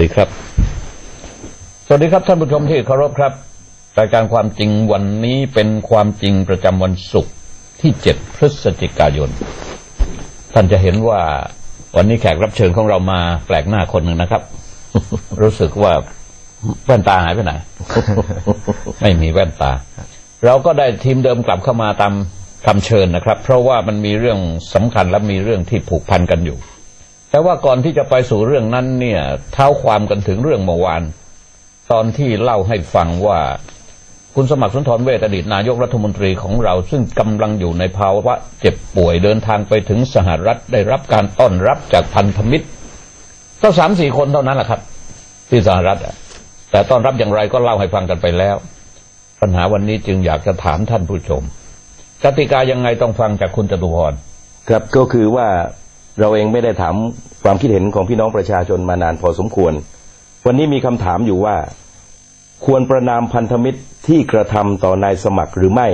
ดีครับ สวัสดีครับท่านผู้ชมที่เคารพครับ รายการความจริงวันนี้เป็นความจริงประจำวันศุกร์ที่ 7 พฤศจิกายน ท่านจะเห็นว่าวันนี้แขกรับเชิญของเรามาแปลกหน้าคนหนึ่งนะครับ รู้สึกว่าแว่นตาหายไปไหน ไม่มีแว่นตา เราก็ได้ทีมเดิมกลับเข้ามาตามคำเชิญนะครับ เพราะว่ามันมีเรื่องสำคัญและมีเรื่องที่ผูกพันกันอยู่ แต่ว่าก่อนที่จะไปสู่เรื่องนั้นเนี่ยเท้าความกันถึงเรื่องเมื่อวาน ตอนที่เล่าให้ฟังว่าคุณสมัครสุนทรเวชอดีตนายกรัฐมนตรีของเรา ซึ่งกำลังอยู่ในภาวะเจ็บป่วยเดินทางไปถึงสหรัฐได้รับการต้อนรับจากพันธมิตรก็สามสี่คนเท่านั้นแหละครับ ที่สหรัฐแต่ต้อนรับอย่างไรก็เล่าให้ฟังกันไปแล้ว ปัญหาวันนี้จึงอยากจะถามท่านผู้ชมกติกายังไงต้องฟังจากคุณจตุพรครับก็คือว่า เราเองไม่ได้ถามความคิดเห็นของพี่น้องประชาชนมานานพอสมควร วันนี้มีคำถามอยู่ว่า ควรประนามพันธมิตรที่กระทำต่อนายสมัครหรือไม่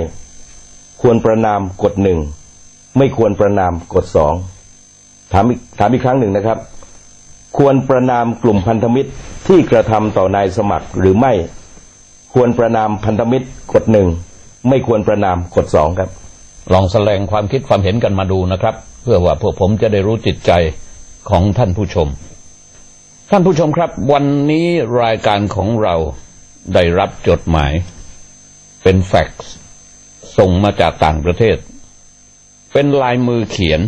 ควรประนามกฎหนึ่งไม่ควรประนามกฎสองถามอีกถามอีกครั้งหนึ่งนะครับ ควรประนามกลุ่มพันธมิตรที่กระทำต่อนายสมัครหรือไม่ ควรประนามพันธมิตรกฎหนึ่งไม่ควรประนามกฎสองครับ ลองแสดงความคิดความเห็นกันมาดูนะครับ เพื่อว่าพวกผมจะได้รู้จิตใจของท่านผู้ชม ท่านผู้ชมครับ วันนี้รายการของเราได้รับจดหมาย เป็นแฟกซ์ส่งมาจากต่างประเทศ เป็นลายมือเขียน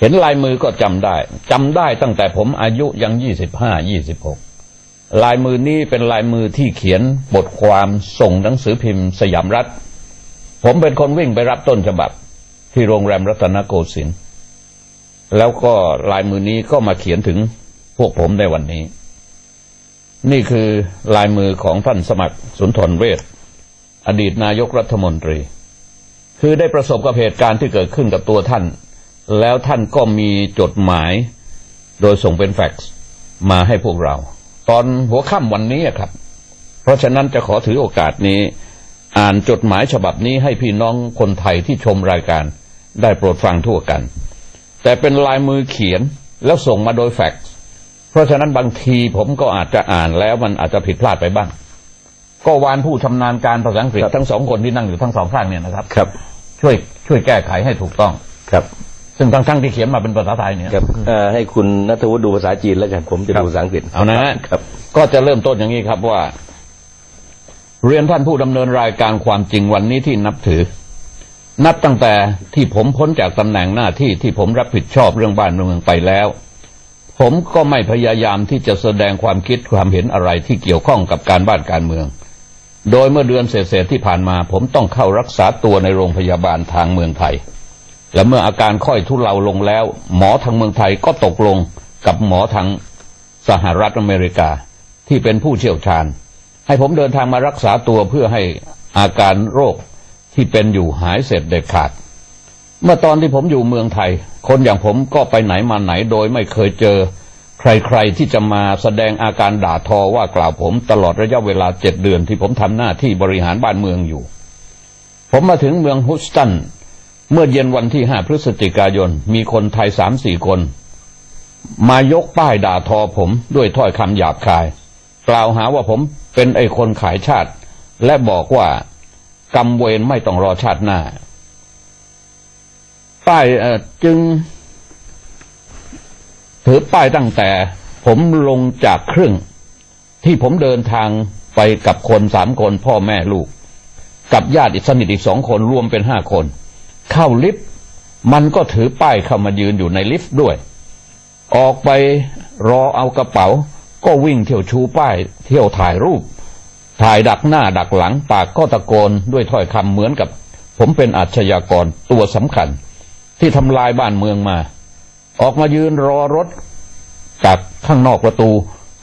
เห็นลายมือก็จำได้จำได้ตั้งแต่ผมอายุยังยี่สิบห้ายี่สิบหกลายมือนี้เป็นลายมือที่เขียนบทความส่งหนังสือพิมพ์สยามรัฐ ผมเป็นคนวิ่งไปรับต้นฉบับ ที่โรงแรมรัตนโกสินทร์แล้วก็ลายมือนี้ก็มาเขียนถึงพวกผมในวันนี้ นี่คือลายมือของท่านสมัครสุนทรเวชอดีตนายกรัฐมนตรี คือได้ประสบกับเหตุการณ์ที่เกิดขึ้นกับตัวท่าน แล้วท่านก็มีจดหมาย โดยส่งเป็นแฟกซ์มาให้พวกเรา ตอนหัวค่ำวันนี้ครับ เพราะฉะนั้นจะขอถือโอกาสนี้ อ่านจดหมายฉบับนี้ให้พี่น้องคนไทยที่ชมรายการได้โปรดฟังทั่วกัน แต่เป็นลายมือเขียนแล้วส่งมาโดยแฟกซ์เพราะฉะนั้นบางทีผมก็อาจจะอ่านแล้วมันอาจจะผิดพลาดไปบ้าง ก็วานผู้ชำนาญการภาษาอังกฤษทั้งสองคนที่นั่งอยู่ทั้งสองข้างเนี่ยนะครับ ครับ ช่วยช่วยแก้ไขให้ถูกต้องครับ ซึ่งทั้งทั้งที่เขียนมาเป็นภาษาไทยเนี่ยครับเอ่อให้คุณนัทวุฒิดูภาษาจีนแล้วกันผมจะครับดูภาษาอังกฤษเอานะฮะครับก็จะเริ่มต้นอย่างนี้ครับว่า เรียนท่านผู้ดำเนินรายการความจริงวันนี้ที่นับถือ นับตั้งแต่ที่ผมพ้นจากตำแหน่งหน้าที่ที่ผมรับผิดชอบเรื่องบ้านเมืองไปแล้ว ผมก็ไม่พยายามที่จะแสดงความคิดความเห็นอะไรที่เกี่ยวข้องกับการบ้านการเมือง โดยเมื่อเดือนเศษที่ผ่านมา ผมต้องเข้ารักษาตัวในโรงพยาบาลทางเมืองไทย และเมื่ออาการค่อยทุเลาลงแล้ว หมอทางเมืองไทยก็ตกลงกับหมอทางสหรัฐอเมริกาที่เป็นผู้เชี่ยวชาญ ให้ผมเดินทางมารักษาตัวเพื่อให้อาการโรคที่เป็นอยู่หายเสร็จเด็ดขาด เมื่อตอนที่ผมอยู่เมืองไทย คนอย่างผมก็ไปไหนมาไหนโดยไม่เคยเจอ ใครๆที่จะมาแสดงอาการด่าทอว่ากล่าวผมตลอดระยะเวลาเจ็ดเดือนที่ผมทำหน้าที่บริหารบ้านเมืองอยู่ ผมมาถึงเมืองฮุสตัน เมื่อเย็นวันที่ห้าพฤศจิกายน มีคนไทยสามสี่คน มายกป้ายด่าทอผมด้วยถ้อยคำหยาบคาย กล่าวหาว่าผม เป็นไอ้คนขายชาติ และบอกว่ากรรมเวรไม่ต้องรอชาติหน้า ป้ายเออจึงถือป้ายตั้งแต่ ผมลงจากเครื่อง ที่ผมเดินทางไปกับคนสามคนพ่อแม่ลูก กับญาติสนิทอีกสองคนรวมเป็นห้าคน เข้าลิฟต์มันก็ถือป้ายเข้ามายืนอยู่ในลิฟต์ด้วย ออกไปรอเอากระเป๋า ก็วิ่งเที่ยวชูป้าย เที่ยวถ่ายรูป ถ่ายดักหน้าดักหลัง ปากก็ตะโกนด้วยถ้อยคำเหมือนกับ ผมเป็นอาชญากรตัวสำคัญ ที่ทำลายบ้านเมืองมา ออกมายืนรอรถจากข้างนอกประตู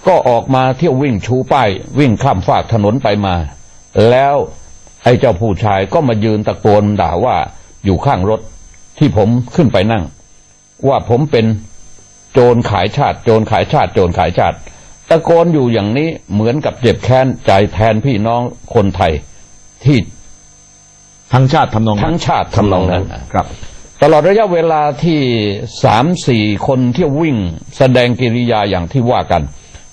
ก็ออกมาเที่ยววิ่งชูป้าย วิ่งข้ามฟากถนนไปมา แล้วไอ้เจ้าผู้ชายก็มายืนตะโกนด่าว่าอยู่ข้างรถที่ผมขึ้นไปนั่ง ว่าผมเป็นโจรขายชาติ โจรขายชาติ โจรขายชาติ ตะโกนอยู่อย่างนี้เหมือนกับเจ็บแค้นใจแทนพี่น้องคนไทยที่ทั้งชาติทำนองนั้นทั้งชาติทำนองนั้นครับ ตลอดระยะเวลาที่สามสี่คนที่วิ่งแสดงกิริยาอย่างที่ว่ากัน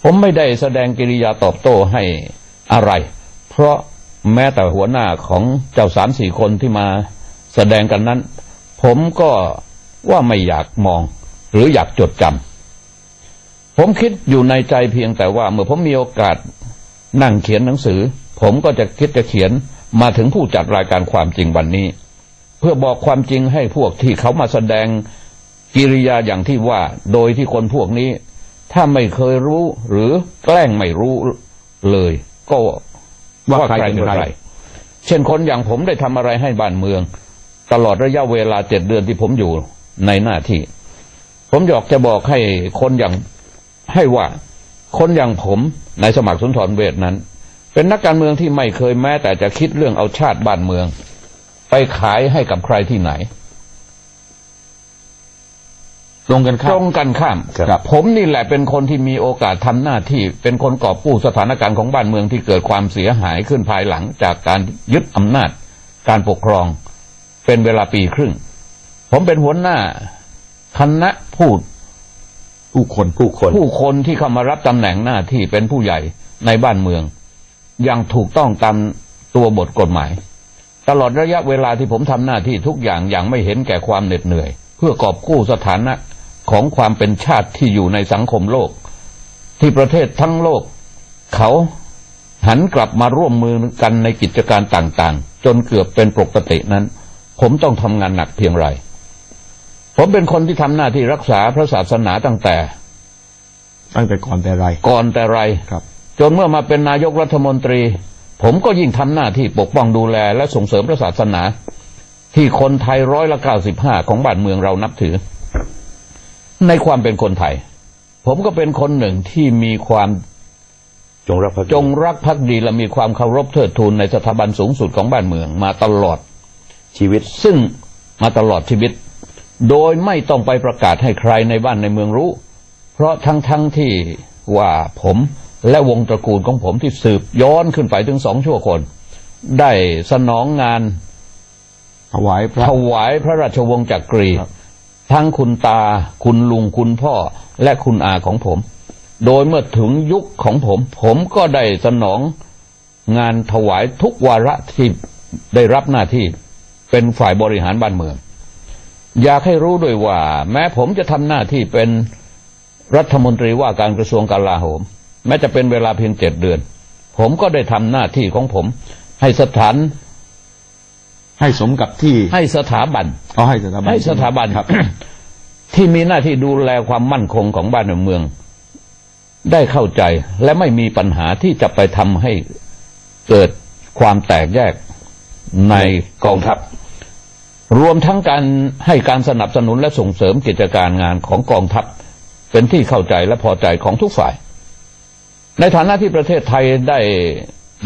ผผมไม่ได้แสดงกิริยาตอบโต้ให้อะไร เพราะแม้แต่หัวหน้าของเจ้าสามสี่คนที่มาแสดงกันนั้น ผมก็ว่าไม่อยากมองหรืออยากจดจำ ผมคิดอยู่ในใจเพียงแต่ว่า เมื่อผมมีโอกาสนั่งเขียนหนังสือ ผมก็จะคิดจะเขียนมาถึงผู้จัดรายการความจริงวันนี้ เพื่อบอกความจริงให้พวกที่เขามาแสดงกิริยาอย่างที่ว่า โดยที่คนพวกนี้ ถ้าไม่เคยรู้หรือแกล้งไม่รู้เลย ก็ว่าใครเป็นใครเช่นคนอย่างผมได้ทำอะไรให้บ้านเมือง ตลอดระยะเวลาเจ็ดเดือนที่ผมอยู่ในหน้าที่ ผมอยากจะบอกให้คนอย่าง ให้ว่าคนอย่างผมในายสมัครสุนทรเวทนั้น เป็นนักการเมืองที่ไม่เคยแม้ แต่จะคิดเรื่องเอาชาติบ้านเมือง ไปขายให้กับใครที่ไหน ตรงกันข้าตรมงกันข้ามครับผมนี่แหละเป็นคนที่มีโอกาสทำหน้าที่ เป็นคนกอบกู้สถานการณ์ของบ้านเมืองที่เกิดความเสียหายขึ้นภายหลังจากการยึดอำนาจ การปกครอง เป็นเวลาปีครึ่ง ผมเป็นหัวหน้าคณะพูด ผู้คนผู้คน ผู้คนที่เข้ามารับตำแหน่งหน้าที่เป็นผู้ใหญ่ในบ้านเมือง อย่างถูกต้องตามตัวบทกฎหมาย ตลอดระยะเวลาที่ผมทำหน้าที่ทุกอย่างอย่างไม่เห็นแก่ความเหน็ดเหนื่อย เพื่อกอบกู้สถานะของความเป็นชาติที่อยู่ในสังคมโลก ที่ประเทศทั้งโลก เขาหันกลับมาร่วมมือกันในกิจการต่างๆ จนเกือบเป็นปกตินั้น ผมต้องทำงานหนักเพียงไร ผมเป็นคนที่ทำหน้าที่รักษาพระศาสนาตั้งแต่ ตั้งแต่ก่อนแต่ไร ก่อนแต่ไรครับ จนเมื่อมาเป็นนายกรัฐมนตรี ผมก็ยิ่งทำหน้าที่ปกป้องดูแล และส่งเสริมพระศาสนา ที่คนไทยร้อยละเก้าสิบห้าของบ้านเมืองเรานับถือ ในความเป็นคนไทย ผมก็เป็นคนหนึ่งที่มีความจงรับพระจงรักภักดีและมีความเคารพเทิดทูนในสถาบันสูงสุดของบ้านเมืองมาตลอดชีวิต ซึ่งมาตลอดชีวิต โดยไม่ต้องไปประกาศให้ใครในบ้านในเมืองรู้ เพราะทั้งทั้งที่ว่าผมและวงตระกูลของผมที่สืบย้อนขึ้นไปถึงสองชั่วคน ได้สนองงานถวายพระถวายพระราชวงศ์จักรีครับทั้งคุณตา คุณลุงคุณพ่อและคุณอาของผม โดยเมื่อถึงยุคของผม ผมก็ได้สนองงานถวายทุกวาระที่ได้รับหน้าที่เป็นฝ่ายบริหารบ้านเมือง อยากให้รู้ด้วยว่า แม้ผมจะทำหน้าที่เป็นรัฐมนตรีว่าการกระทรวงกลาโหม แม้จะเป็นเวลาเพียงเจ็ดเดือน ผมก็ได้ทำหน้าที่ของผม ให้สถานให้สมกับที่ให้สถาบันเอาให้สถาบันให้สถาบันครับ ที่มีหน้าที่ดูแลความมั่นคงของบ้านเมือง ได้เข้าใจและไม่มีปัญหาที่จะไปทำให้เกิดความแตกแยกในกองทัพ รวมทั้งการให้การสนับสนุนและส่งเสริมกิจการงานของกองทัพ เป็นที่เข้าใจและพอใจของทุกฝ่าย ในฐานะที่ประเทศไทยได้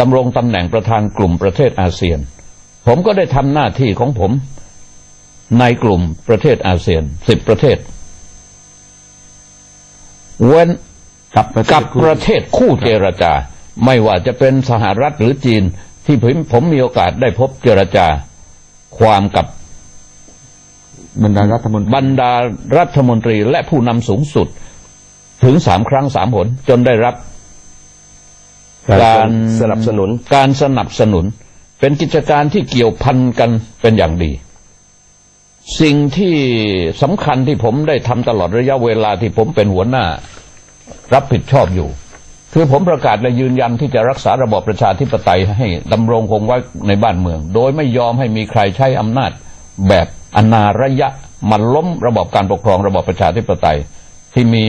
ดำรงตำแหน่งประธานกลุ่มประเทศอาเซียน ผมก็ได้ทำหน้าที่ของผมในกลุ่มประเทศอาเซียนสิบประเทศ เว้นกับประเทศคู่เทศคู่เจรจา ไม่ว่าจะเป็นสหรัฐหรือจีนที่ผมผมมีโอกาสได้พบเจรจาความกับ บรรดารัฐมนตรีบรรดารัฐมนตรีและผู้นำสูงสุด ถึงสามครั้งสามหนจนได้รับ การสนับสนุน การสนับสนุน เป็นกิจการที่เกี่ยวพันกันเป็นอย่างดี สิ่งที่สำคัญที่ผมได้ทำตลอดระยะเวลาที่ผมเป็นหัวหน้า รับผิดชอบอยู่ คือผมประกาศและยืนยันที่จะรักษาระบอบประชาธิปไตยให้ดำรงคงไว้ในบ้านเมือง โดยไม่ยอมให้มีใครใช้อำนาจแบบ อนาระยะมันล้มระบอบการปกครองระบอบประชาธิปไตยที่มี